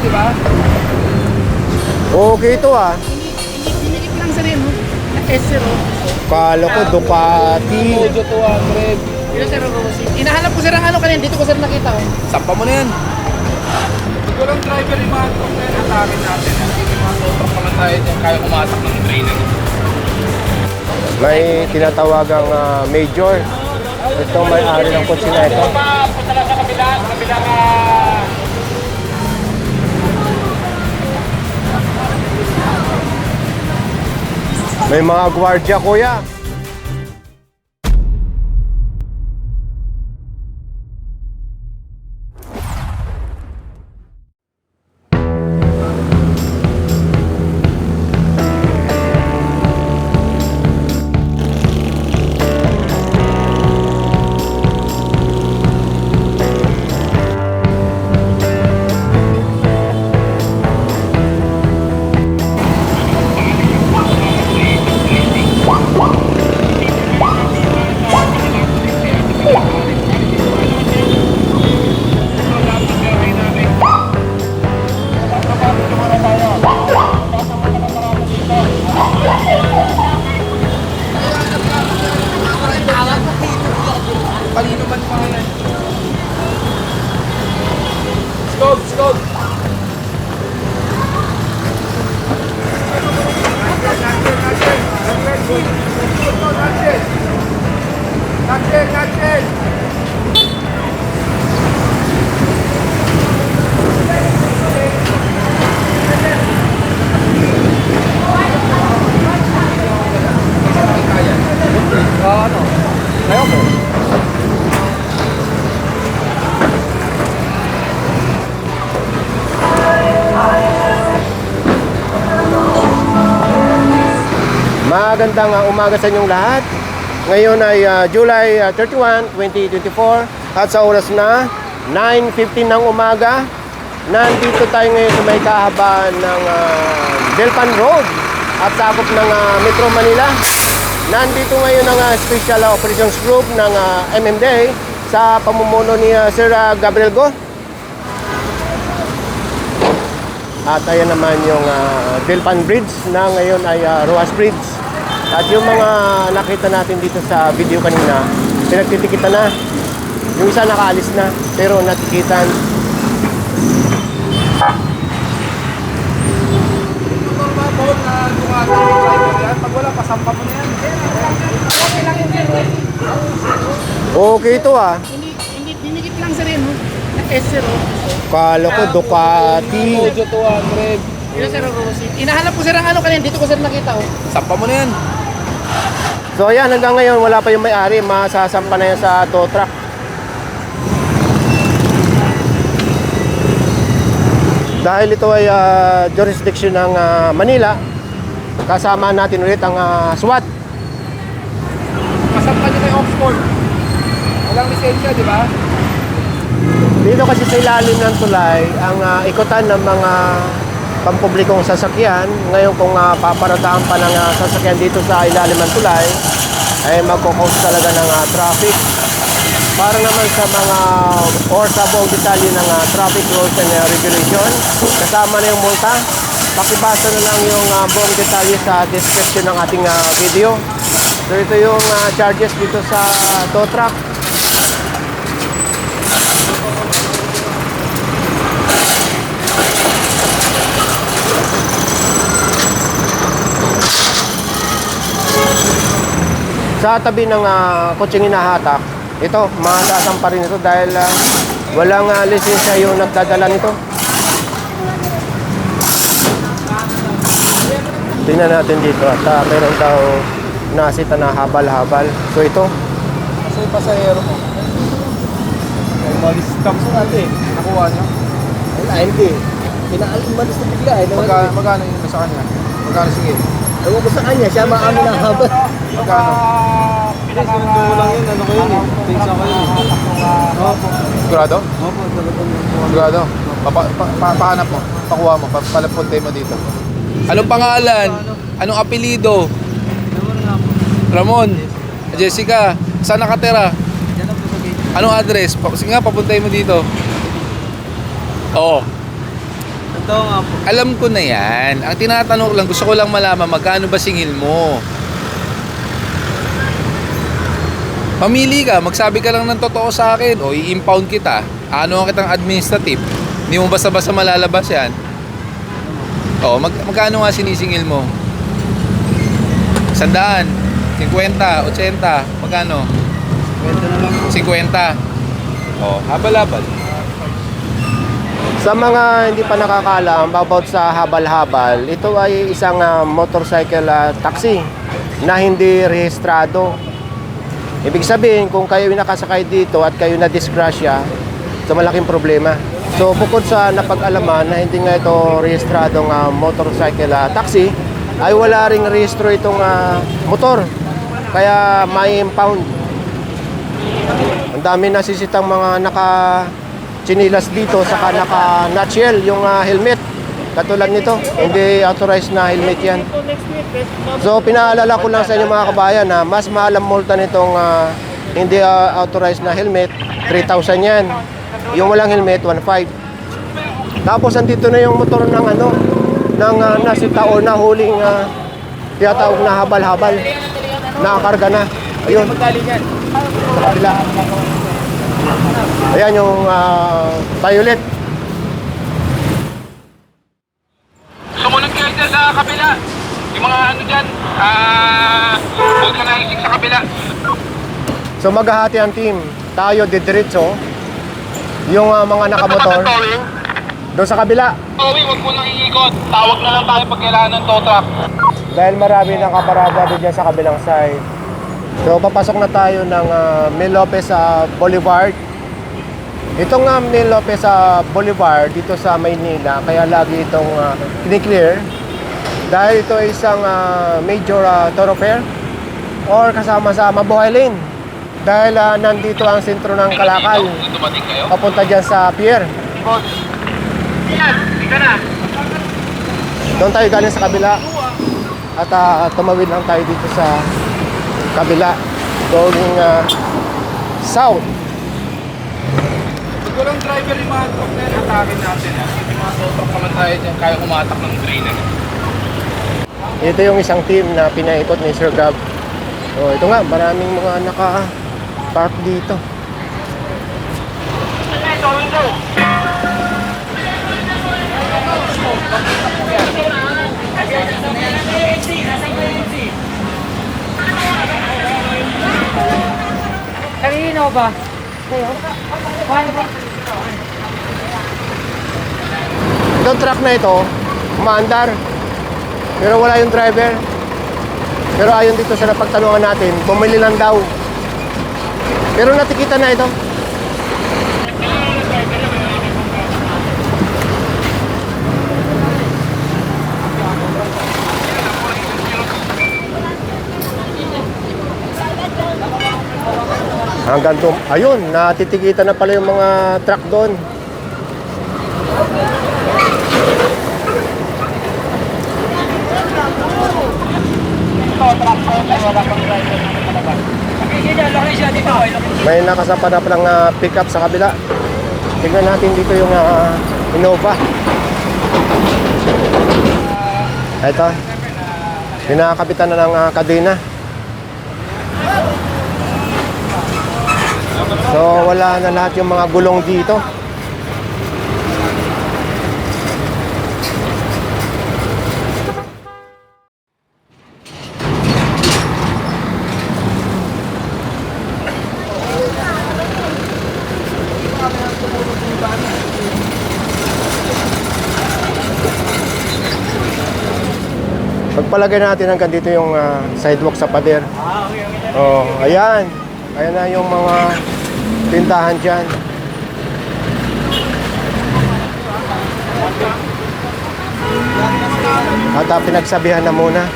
di ba? Okay ito ah. Dinikit lang sa rin, no? Na S0. Kala ko Ducati. Mojo 200. Pero sir, Rossi. Inahanap ko sir ang ano kanina. Dito ko sir nakita, oh. Sampa mo na yan. Ito lang driver yung mga truck na yan. Atakin natin. Hindi yung mga truck naman tayo dyan. Kaya kumatak ng trainer. May tinatawagang ah, major. Itong may-ari ng kotse na ito. Punta lang sa kabila. Sa kabila ka. May mga gwardiya kuya. Magandang ah, umaga sa inyong lahat. Ngayon ay ah, July ah, 31, 2024 at sa oras na 9.15 ng umaga, nandito tayo ngayon sa may kahabaan ng ah, Delpan Road at sakop ng ah, Metro Manila. Nandito ngayon ang ah, Special Operations Group ng ah, MMDA sa pamumuno ni ah, Sir ah, Gabriel Go. At ayan naman yung ah, Delpan Bridge na ngayon ay ah, Ruas Bridge. At yung mga nakita natin dito sa video kanina, pinagtitikitan na. Yung isa nakaalis na, pero natikitan. Pag wala, pasampa mo na yan. Okay lang yun. Okay ito ah. Dinikit lang sa rin? Na S0. Kala ko Ducati. Mojo 200. Pero sir. Inahanap ko sir ang ano kanina. Dito ko sir nakita, oh. Sampa mo na yan. So ayan, hanggang ngayon wala pa yung may-ari. Masasampa na yan sa tow truck. Dahil ito ay ah, jurisdiction ng ah, Manila, kasama natin ulit ang ah, SWAT. Pasampa nyo kay Oxford. Walang lisensya, di ba? Dito kasi sa ilalim ng tulay, ang ah, ikutan ng mga pampublikong sasakyan, ngayon kung uh, paparadahan pa ng ah, sasakyan dito sa ilalim ng tulay, ay magkukause talaga ng ah, traffic. Para naman sa mga or sa buong detalye ng ah, traffic rules and ah, regulation, kasama na yung multa. Pakibasa na lang yung ah, buong detalye sa description ng ating ah, video. So ito yung ah, charges dito sa ah, tow truck. Sa tabi ng uh, kutsing hinahatak, ito, masasampa rin ito dahil ah, walang uh, lisensya yung nagdadala nito. Tingnan natin dito at uh, meron daw nasita na habal-habal. So ito, Kasi pasahero. Ay, malis comes natin. Nakuha niya. Wala, hindi. Pinaalim malis na bigla eh. Magka, magkano yung nasa kanya? Magkano sige? Ewan ko sa kanya, siya maamin ang habal. Magkano? Sinundo lang yun, ano ko yun eh. Pinsa ko yun eh. Opo. Sigurado? Opo, talagang Sigurado? Papa, pa, pa, pahanap mo. Pakuha mo. Pa, palapunte mo dito. Anong pangalan? Anong apelido? Ramon. Jessica. Saan nakatira? Anong address? Pa, sige nga, papuntay mo dito. Oo. Nga po. Alam ko na yan. Ang tinatanong lang, gusto ko lang malaman magkano ba singil mo. Mamili ka, magsabi ka lang ng totoo sa akin o i-impound kita. Ano ang kitang administrative? Hindi mo basta-basta malalabas yan. O, mag magkano nga sinisingil mo? Sandaan, 50, 80, magkano? Kwento na lang. 50. O, habal-habal. Sa mga hindi pa nakakaalam about sa habal-habal, ito ay isang ah, motorcycle ah, taxi na hindi rehistrado. Ibig sabihin, kung kayo nakasakay dito at kayo na-disgrasya, ito malaking problema. So bukod sa napag-alaman na hindi nga ito rehistradong ah, motorcycle ah, taxi, ay wala ring rehistro itong ah, motor. Kaya may impound. Ang dami nasisitang mga naka chinilas dito saka naka nutshell yung ah, helmet. Katulad nito, hindi authorized na helmet yan. So pinaalala ko lang sa inyo mga kabayan na mas mahal multa nitong ah, hindi ah, authorized na helmet, 3,000 yan. Yung walang helmet, 1,500. Tapos andito na yung motor ng ano, ng uh, nasita o nahuling uh, tiyatawag na habal-habal. Nakakarga na. Ayun. Sa kabila. Ayan yung uh, violet. Sumunod kayo dyan sa kabila. Yung mga ano dyan, ah, vulcanizing sa kabila. So maghahati ang team. Tayo didiretso. Yung uh, mga nakamotor doon sa kabila. Towing, huwag mo nang iikot. Tawag na lang tayo pag kailangan ng tow truck. Dahil marami nakaparada din dyan sa kabilang side. So papasok na tayo ng uh, Mil Lopez sa Boulevard. Ito nga Mil Lopez sa Boulevard dito sa Maynila. Kaya lagi itong uh, clear Dahil ito ay isang ah, major ah, thoroughfare or kasama sa Mabuhay Lane. Dahil ah, nandito ang sentro ng Kalakal. Papunta dyan sa pier. Doon tayo galing sa kabila. At ah, tumawid lang tayo dito sa kabila. Going ah, south. Pag walang driver yung mga truck na atakin natin. ah. Yung mga tow truck naman tayo dyan, kaya kumatak ng drain. eh. Ito yung isang team na pinaikot ni Sir Gab. So, ito nga, maraming mga naka-park dito. Kanino ba? Itong truck na ito, umaandar. Pero wala yung driver. Pero ayon dito sa napagtanungan natin, bumili lang daw. Pero natikita na ito. Hanggang doon, ayun, natitikitan na pala yung mga truck doon. May nakasapa na palang uh, pick-up sa kabila. Tingnan natin dito yung ah, Innova. Ito. Pinakapitan na ng ah, kadena. So wala na lahat yung mga gulong dito. Pagpalagay natin hanggang dito yung ah, sidewalk sa pader. Oh, ayan. Ayan na yung mga tindahan dyan. At ah, pinagsabihan na muna.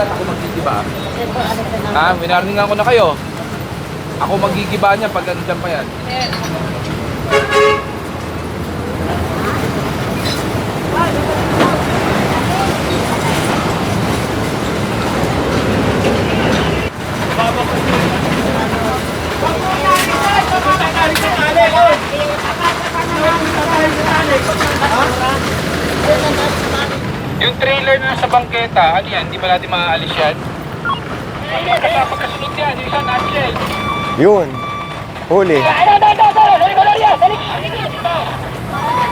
Ako magigiba. Ha? Winarningan ko na kayo. Ako magigiba niya pag andyan pa yan. Yung trailer na sa bangketa, ano yan? Hindi ba natin maaalis yan? Ayun, kaya pagkasunod yan, yung isang axle. Yun. Huli.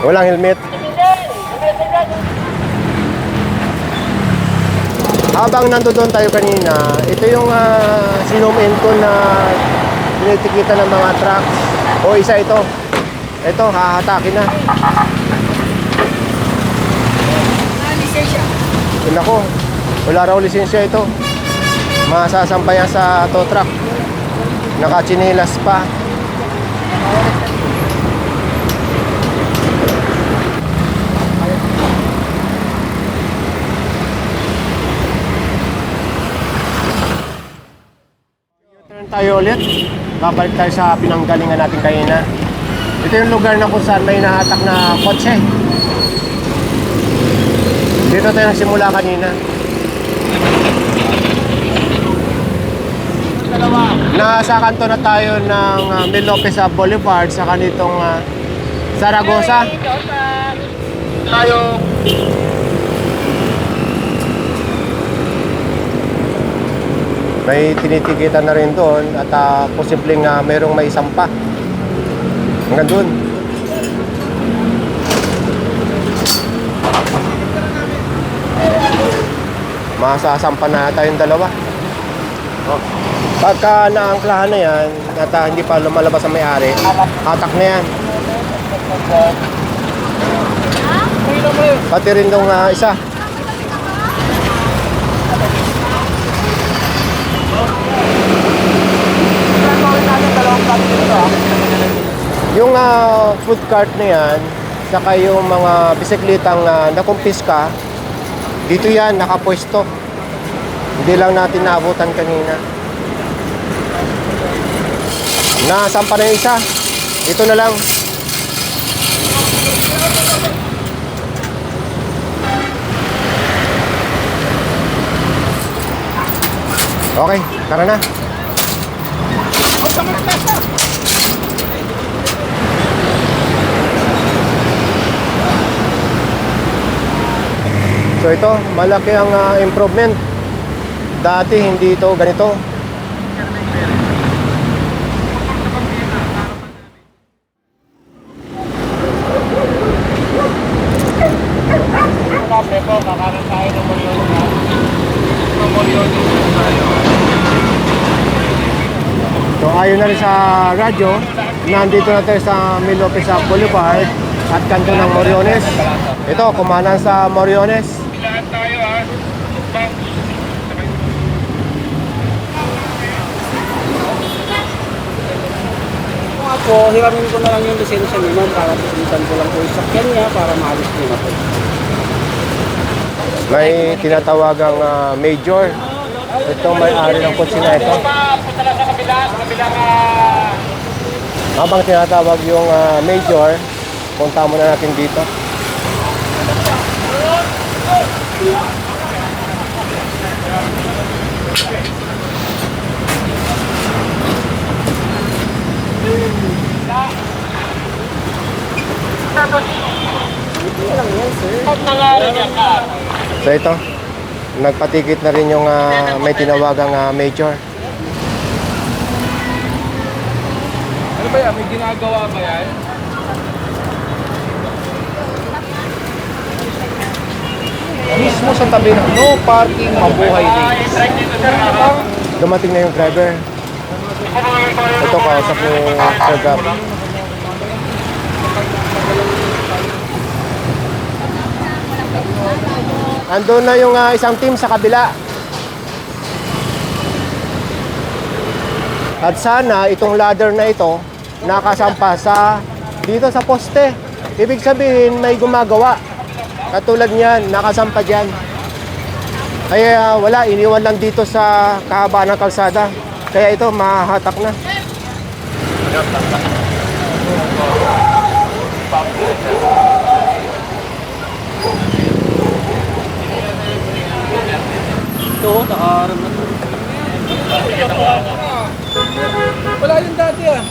Walang helmet. Walang helmet. Habang nandoon tayo kanina, ito yung uh, sinum in ko na tinitikita ng mga trucks. O isa ito. Ito, hahatakin na. Yun ako, wala raw lisensya ito. Masasampayan sa tow truck. Nakachinelas pa. Tayo ulit. Babalik tayo sa pinanggalingan natin kanina. Ito yung lugar na kung saan may nahatak na kotse. Dito tayo nagsimula kanina. Nasa kanto na tayo ng uh, Mil Lopez Boulevard sa kanitong ah, Zaragoza. Tayo. May tinitikitan na rin doon at uh, posibleng uh, mayroong may sampa. Hanggang doon. Masasampa na tayong dalawa. Oh. Pagka naangklahan na yan at ah, hindi pa lumalabas ang may-ari, hatak na yan. Pati rin dong ah, isa. Yung ah, food cart na yan, saka yung mga bisiklitang uh, nakumpiska, dito yan, nakapwesto. Hindi lang natin naabutan kanina. Nasampa na yung isa. Ito na lang. Okay, tara na. So ito, malaki ang ah, improvement. Dati hindi ito ganito. So ayon na rin sa radyo, nandito na tayo sa Mil Lopez ah, Boulevard at kanto ng Moriones. Ito, kumanan sa Moriones. Ako, hiramin ko na lang yung lisensya ni ma'am para pilitan ko lang po yung sakyan niya para maalis niya na po. May tinatawagang ah, major. Itong may-ari ng kotse na ito. Punta lang sa kabila, sa kabila ka. Habang tinatawag yung ah, major, punta muna natin dito. So ito, nagpatikit na rin yung ah, may tinawagang ah, major. Ano ba yan? May ginagawa ba yan? Mismo sa tabi ng no parking, mabuhay din. Dumating na yung driver. Ito kausap ko Sir Andun na yung ah, isang team sa kabila. At sana itong ladder na ito nakasampa sa dito sa poste. Ibig sabihin may gumagawa. Katulad niyan, nakasampa diyan. Kaya wala, iniwan lang dito sa kahabaan ng kalsada. Kaya ito, mahahatak na. Nakaharap na. Wala yun dati ah.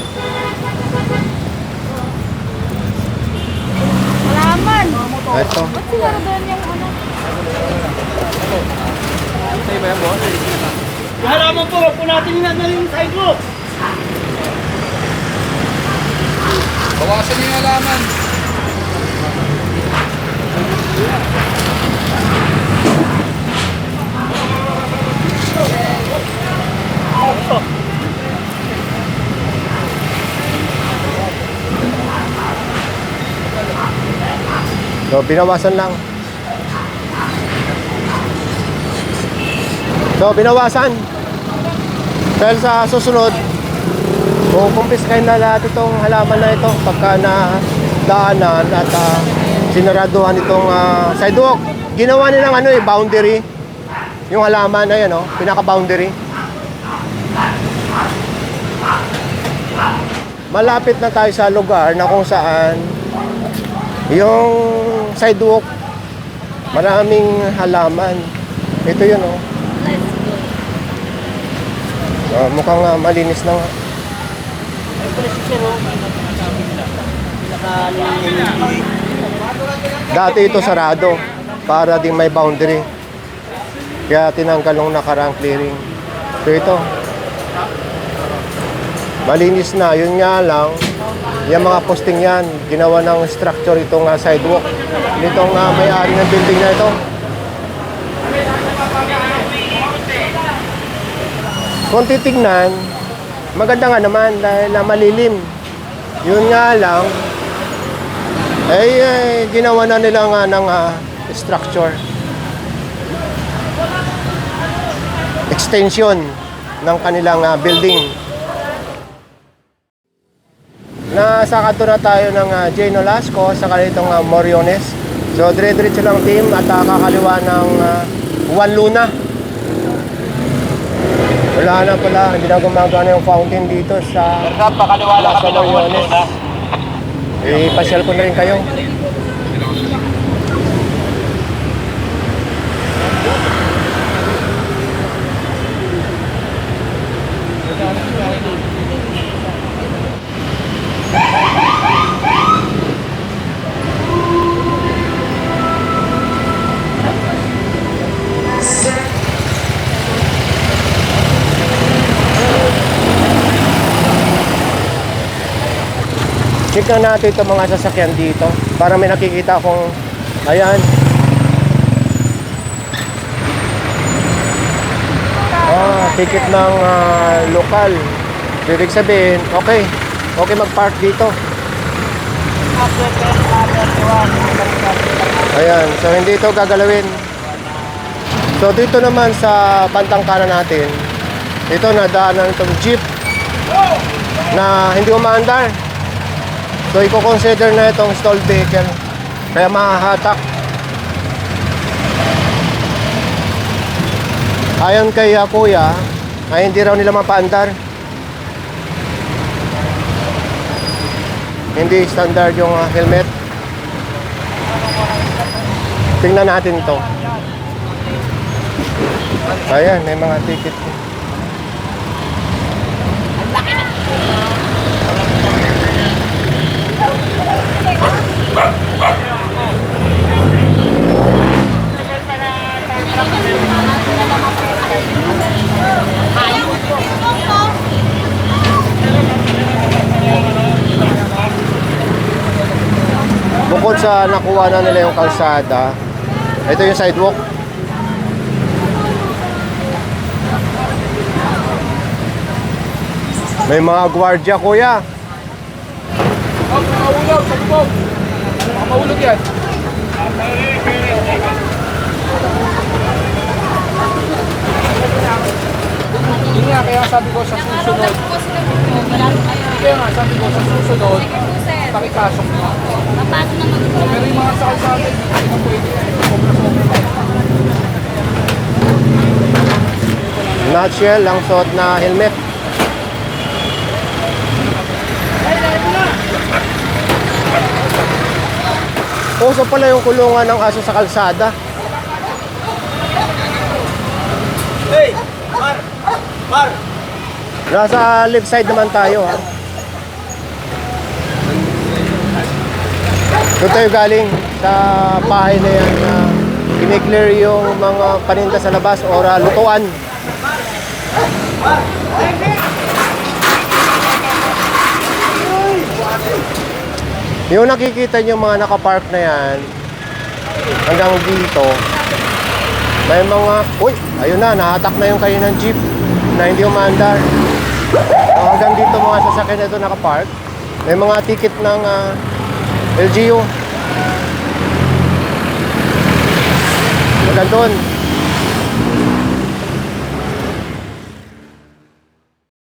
Malaman. Ito. Ba't siguro doon yung ano? Sa'yo ba yan, boss? Halaman po, wag po natin na yung sidewalk. Bawasan niyo yung halaman. So, binawasan lang. So, binawasan. Dahil sa susunod, kukumpiskahin na lahat itong halaman na ito pagka na daanan at uh, sinaraduhan itong ah, sidewalk. Ginawa nilang ano eh, boundary. Yung halaman, ayan oh, pinaka-boundary. Malapit na tayo sa lugar na kung saan yung sidewalk, maraming halaman. Ito yun, oh. Ah, mukhang ah, malinis na nga. Dati ito sarado para din may boundary. Kaya tinanggal nung nakarang clearing. So ito. Malinis na. Yun nga lang, yung mga posting yan, ginawa ng structure itong ah, sidewalk. Nitong uh, may-ari ng building na ito. Kung titignan, maganda nga naman dahil na malilim. Yun nga lang, ay, ay ginawa na nila nga ng ah, structure. Extension ng kanilang ah, building. Nasa kanto na tayo ng uh, Jay Nolasco sa kanitong uh, Moriones. So, dire-diretso lang team at uh, kakaliwa ng uh, Juan Luna. Wala na pala, hindi na gumagana yung fountain dito sa Plaza Moriones. Eh, pasyal ko na rin kayo. Na natin itong mga sasakyan dito para may nakikita akong ayan. Ah, ticket ng ah, lokal. Ibig sabihin, okay. Okay mag-park dito. Ayan, so hindi ito gagalawin. So dito naman sa bantang kanan natin, ito nadaanan itong jeep na hindi umaandar. So, i-consider na itong stalled vehicle. Kaya mahahatak. Ayon kay uh, kuya, ay hindi raw nila mapaandar. Hindi standard yung uh, helmet. Tingnan natin to. Ayan, may mga ticket. Bukod sa nakuha na nila yung kalsada, ito yung sidewalk. May mga gwardiya, kuya. Oh, mahulog, sabog. Baka mahulog yan. Yun nga, kaya sabi ko sa susunod, kaya nga sabi ko sa susunod, pakipasok mo. Pero yung mga sakal sa atin, hindi na pwede. Nutshell, lang suot na helmet. Uso pala yung kulungan ng aso sa kalsada. Hey! Mar! Mar! Nasa left side naman tayo ha. Doon tayo galing sa bahay na yan na kiniklear yung mga paninda sa labas ah, lutuan. Yung nakikita nyo mga nakapark na yan, hanggang dito, may mga, uy, ayun na, nahatak na yung kayo ng jeep na hindi umandar. So, hanggang dito mga sasakyan na ito nakapark, may mga ticket ng ah, LGU. Hanggang doon.